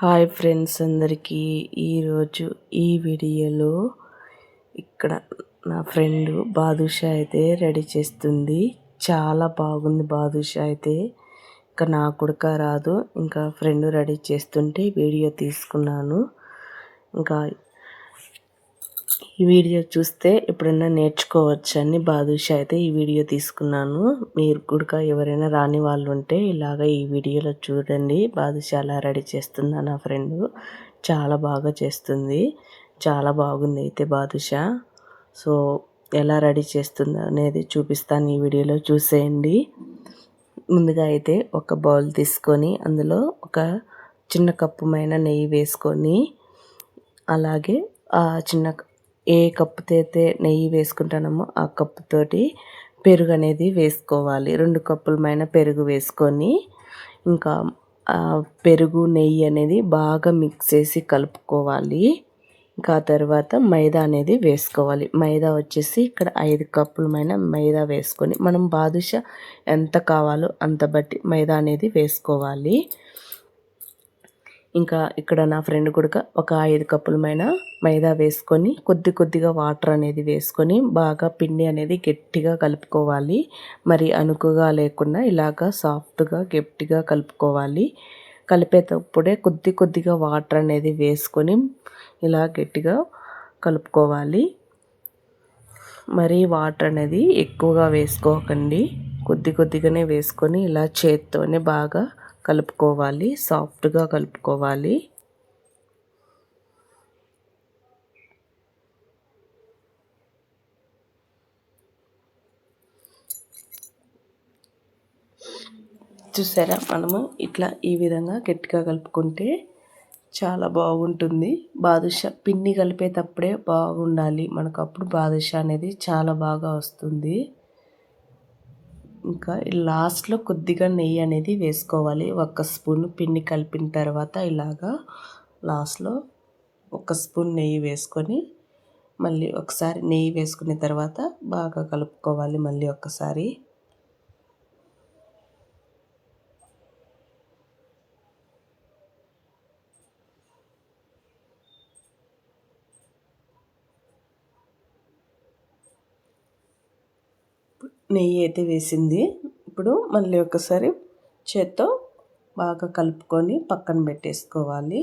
Hi friends అందరికీ ఈరోజు ఈ వీడియోలో ఇక్కడ నా ఫ్రెండ్ బాదుషా అయితే రెడీ చేస్తుంది. చాలా బాగుంది బాదుషా అయితే. ఇంకా నా కొడుక రాదు. ఇంకా ఫ్రెండ్ రెడీ చేస్తుంటే వీడియో తీసుకున్నాను. ఇంకా ఈ వీడియో చూస్తే ఎప్పుడైనా నేర్చుకోవచ్చని బాదుషా అయితే ఈ వీడియో తీసుకున్నాను. మీరు కూడా ఎవరైనా రాని వాళ్ళు ఉంటే ఇలాగ ఈ వీడియోలో చూడండి. బాదుషా అలా రెడీ చేస్తుందా నా ఫ్రెండ్. చాలా బాగా చేస్తుంది. చాలా బాగుంది అయితే బాదుషా. సో ఎలా రెడీ చేస్తుందో అనేది చూపిస్తాను ఈ వీడియోలో చూసేయండి. ముందుగా అయితే ఒక బౌల్ తీసుకొని అందులో ఒక చిన్న కప్పుమైన నెయ్యి వేసుకొని అలాగే ఆ చిన్న ఏ కప్పుతో అయితే నెయ్యి వేసుకుంటానమో ఆ కప్పుతోటి పెరుగు అనేది వేసుకోవాలి. రెండు కప్పుల పైన పెరుగు వేసుకొని ఇంకా పెరుగు నెయ్యి అనేది బాగా మిక్స్ చేసి కలుపుకోవాలి. ఇంకా తర్వాత మైదా అనేది వేసుకోవాలి. మైదా వచ్చేసి ఇక్కడ ఐదు కప్పులమైన మైదా వేసుకొని మనం బాదుషా ఎంత కావాలో అంత బట్టి మైదా అనేది వేసుకోవాలి. ఇంకా ఇక్కడ నా ఫ్రెండ్ కూడా ఒక ఐదు కప్పులమైన మైదా వేసుకొని కొద్ది కొద్దిగా వాటర్ అనేది వేసుకొని బాగా పిండి అనేది గట్టిగా కలుపుకోవాలి. మరి అనుకుగా లేకుండా ఇలాగా సాఫ్ట్గా గట్టిగా కలుపుకోవాలి. కలిపేటప్పుడే కొద్ది కొద్దిగా వాటర్ అనేది వేసుకొని ఇలా గట్టిగా కలుపుకోవాలి. మరి వాటర్ అనేది ఎక్కువగా వేసుకోకండి. కొద్ది కొద్దిగానే వేసుకొని ఇలా చేత్తోనే బాగా కలుపుకోవాలి. సాఫ్ట్గా కలుపుకోవాలి. చూసారా మనము? ఇట్లా ఈ విధంగా గట్టిగా కలుపుకుంటే చాలా బాగుంటుంది. బాదుషా పిన్ని కలిపేటప్పుడే బాగుండాలి. మనకు అప్పుడు బాదుషా అనేది చాలా బాగా వస్తుంది. ఇంకా లాస్ట్లో కొద్దిగా నెయ్యి అనేది వేసుకోవాలి. ఒక స్పూన్ పిండి కలిపిన తర్వాత ఇలాగా లాస్ట్లో ఒక స్పూన్ నెయ్యి వేసుకొని మళ్ళీ ఒకసారి నెయ్యి వేసుకున్న తర్వాత బాగా కలుపుకోవాలి. మళ్ళీ ఒకసారి నెయ్యి అయితే వేసింది. ఇప్పుడు మళ్ళీ ఒకసారి చేత్తో బాగా కలుపుకొని పక్కన పెట్టేసుకోవాలి.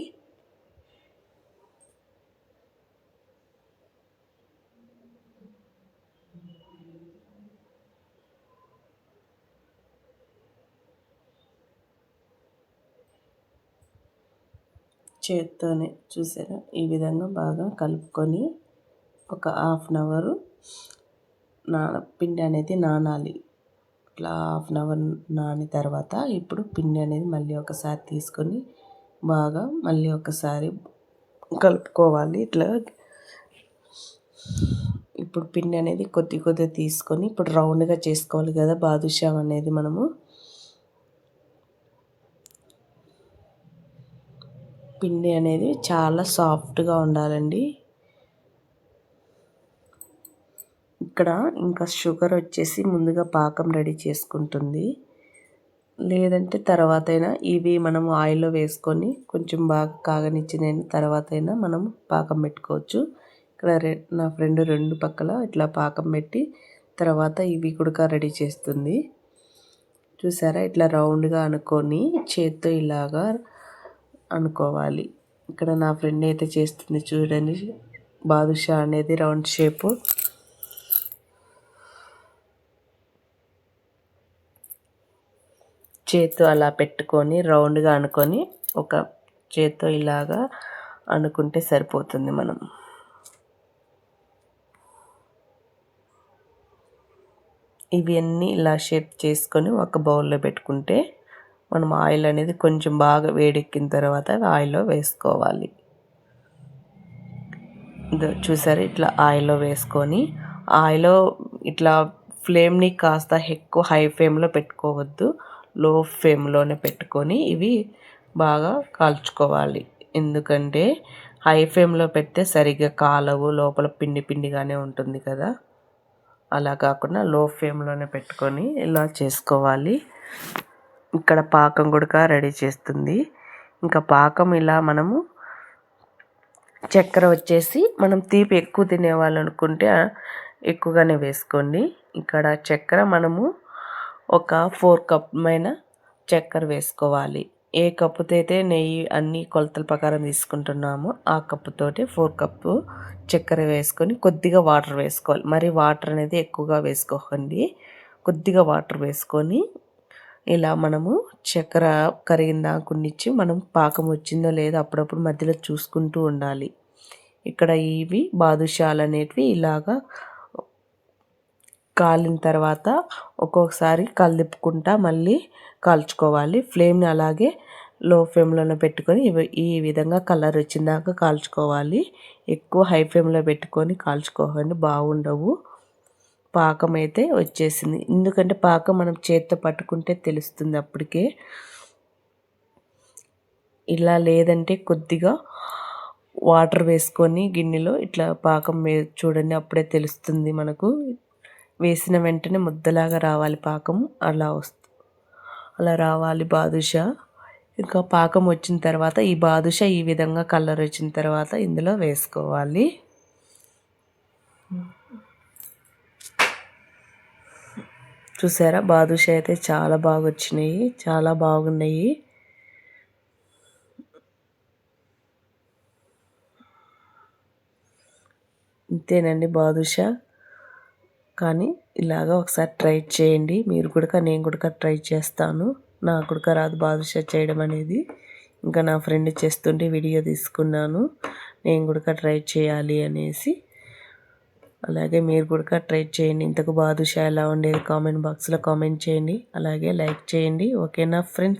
చేత్తోనే చూసారా? ఈ విధంగా బాగా కలుపుకొని ఒక హాఫ్ అన్ అవరు నా పిండి అనేది నానాలి. ఇట్లా హాఫ్ అన్ అవర్ నాని తర్వాత ఇప్పుడు పిండి అనేది మళ్ళీ ఒకసారి తీసుకొని బాగా మళ్ళీ ఒకసారి కలుపుకోవాలి. ఇట్లా ఇప్పుడు పిండి అనేది కొద్ది కొద్దిగా తీసుకొని ఇప్పుడు రౌండ్గా చేసుకోవాలి కదా బాదుషా అనేది మనము. పిండి అనేది చాలా సాఫ్ట్గా ఉండాలండి. ఇక్కడ ఇంకా షుగర్ వచ్చేసి ముందుగా పాకం రెడీ చేసుకుంటుంది. లేదంటే తర్వాత అయినా ఇవి మనం ఆయిల్లో వేసుకొని కొంచెం బాగా కాగనిచ్చిన తర్వాత అయినా మనం పాకం పెట్టుకోవచ్చు. ఇక్కడ నా ఫ్రెండ్ రెండు పక్కల ఇట్లా పాకం పెట్టి తర్వాత ఇవి కూడా రెడీ చేస్తుంది. చూసారా? ఇట్లా రౌండ్గా అనుకొని చేత్తో ఇలాగా అనుకోవాలి. ఇక్కడ నా ఫ్రెండ్ అయితే చేస్తుంది చూడండి. బాదుషా అనేది రౌండ్ షేపు. చేత్తో అలా పెట్టుకొని రౌండ్గా అనుకొని ఒక చేత్తో ఇలాగా అనుకుంటే సరిపోతుంది మనం. ఇవన్నీ ఇలా షేప్ చేసుకొని ఒక బౌల్లో పెట్టుకుంటే మనం ఆయిల్ అనేది కొంచెం బాగా వేడెక్కిన తర్వాత ఆయిల్లో వేసుకోవాలి. చూసారు ఇట్లా ఆయిల్లో వేసుకొని ఆయిల్లో ఇట్లా ఫ్లేమ్ని కాస్త ఎక్కువ హై ఫ్లేమ్లో పెట్టుకోవద్దు. లో ఫ్లేమ్లోనే పెట్టుకొని ఇవి బాగా కాల్చుకోవాలి. ఎందుకంటే హై ఫ్లేమ్లో పెడితే సరిగ్గా కాలవు లోపల పిండి పిండిగానే ఉంటుంది కదా. అలా కాకుండా లో ఫ్లేమ్లోనే పెట్టుకొని ఇలా చేసుకోవాలి. ఇక్కడ పాకం కూడా రెడీ చేస్తుంది. ఇంకా పాకం ఇలా మనము చక్కెర వచ్చేసి మనం తీపి ఎక్కువ తినేవాళ్ళు అనుకుంటే ఎక్కువగానే వేసుకోండి. ఇక్కడ చక్కెర మనము ఒక ఫోర్ కప్ మైన చక్కెర వేసుకోవాలి. ఏ కప్పుతో అయితే నెయ్యి అన్ని కొలతల ప్రకారం తీసుకుంటున్నామో ఆ కప్పుతోటి ఫోర్ కప్పు చక్కెర వేసుకొని కొద్దిగా వాటర్ వేసుకోవాలి. మరి వాటర్ అనేది ఎక్కువగా వేసుకోకండి. కొద్దిగా వాటర్ వేసుకొని ఇలా మనము చక్కెర కరిగిందా కొన్నిచ్చి మనం పాకం వచ్చిందో లేదో అప్పుడప్పుడు మధ్యలో చూసుకుంటూ ఉండాలి. ఇక్కడ ఇవి బాదుషాలు అనేటివి ఇలాగా కాలిన తర్వాత ఒక్కొక్కసారి కలిపుకుంటా మళ్ళీ కాల్చుకోవాలి. ఫ్లేమ్ని అలాగే లో ఫ్లేమ్లోనే పెట్టుకొని ఈ విధంగా కలర్ వచ్చిందాక కాల్చుకోవాలి. ఎక్కువ హై ఫ్లేమ్లో పెట్టుకొని కాల్చుకోకండి బాగుండవు. పాకం అయితే వచ్చేసింది. ఎందుకంటే పాకం మనం చేత్తో పట్టుకుంటే తెలుస్తుంది అప్పటికే. ఇలా లేదంటే కొద్దిగా వాటర్ వేసుకొని గిన్నెలో ఇట్లా పాకం చూడండి అప్పుడే తెలుస్తుంది మనకు. వేసిన వెంటనే ముద్దలాగా రావాలి పాకం. అలా వస్తుంది అలా రావాలి బాదుషా. ఇంకా పాకం వచ్చిన తర్వాత ఈ బాదుషా ఈ విధంగా కలర్ వచ్చిన తర్వాత ఇందులో వేసుకోవాలి. చూసారా? బాదుషా అయితే చాలా బాగా వచ్చినాయి చాలా బాగున్నాయి. ఇంతేనండి బాదుషా. కానీ ఇలాగా ఒకసారి ట్రై చేయండి. మీరు కూడా నేను కూడా ట్రై చేస్తాను. నాకు కూడా రాదు బాదుషా చేయడం అనేది. ఇంకా నా ఫ్రెండ్ చేస్తుంటే వీడియో తీసుకున్నాను. నేను కూడా ట్రై చేయాలి అనేసి. అలాగే మీరు కూడా ట్రై చేయండి. ఇంతకు బాదుషా ఎలా ఉండేది? కామెంట్ బాక్స్లో కామెంట్ చేయండి. అలాగే లైక్ చేయండి. ఓకేనా ఫ్రెండ్స్?